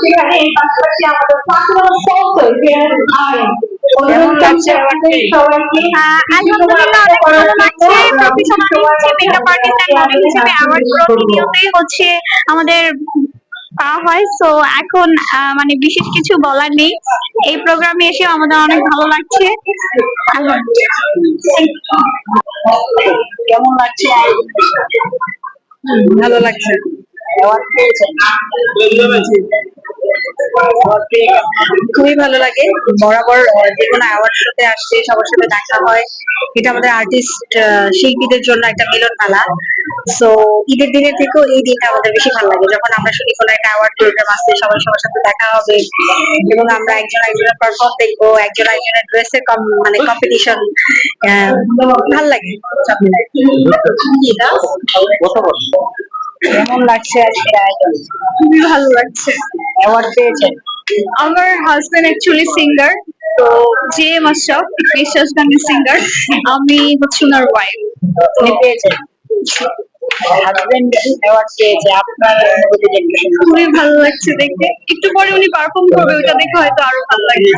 সেখানে এই পাশাপাশি আমাদের পাওয়া হয়। সো এখন আহ, মানে বিশেষ কিছু বলার নেই। এই প্রোগ্রামে এসে আমাদের অনেক ভালো লাগছে। কেমন লাগছে? ভালো লাগছে অ্যাওয়ার্ড পেয়েছেন Award পেয়ে খুবই ভালো লাগে। বরাবর যে কোনো অ্যাওয়ার্ড শোতে আসছে সবার সাথে দেখা হয়। এটা আমাদের আর্টিস্ট শিল্পীদের জন্য একটা মিলন মেলা সো ঈদের দিনের থেকেও এই দিনটা আমাদের বেশি ভালো লাগে। যখন আমরা শুনি কোনো একটা অ্যাওয়ার্ড প্রোগ্রাম আসছে সবার সবার সাথে দেখা হবে। এবং আমরা একজন একজনের পারফর্ম দেখব একজন একজনের ড্রেসের মানে কম্পিটিশন ভালো লাগে। সব কেমন লাগছে আজকের আয়োজন খুবই ভালো লাগছে। অ্যাওয়ার্ড পেয়েছেন? আমার হাজবেন্ড অ্যাকচুয়ালি সিঙ্গার তো জে এম আশরাফ বিশ্বাস গানের সিঙ্গার আমি হচ্ছে ওনার ওয়াইফ উনি পেয়েছেন? হাজবেন্ড অ্যাওয়ার্ড পেয়েছে আপনার খুবই ভালো লাগছে দেখতে। একটু পরে উনি পারফর্ম করবে ওটা দেখে হয়তো আরও ভালো লাগবে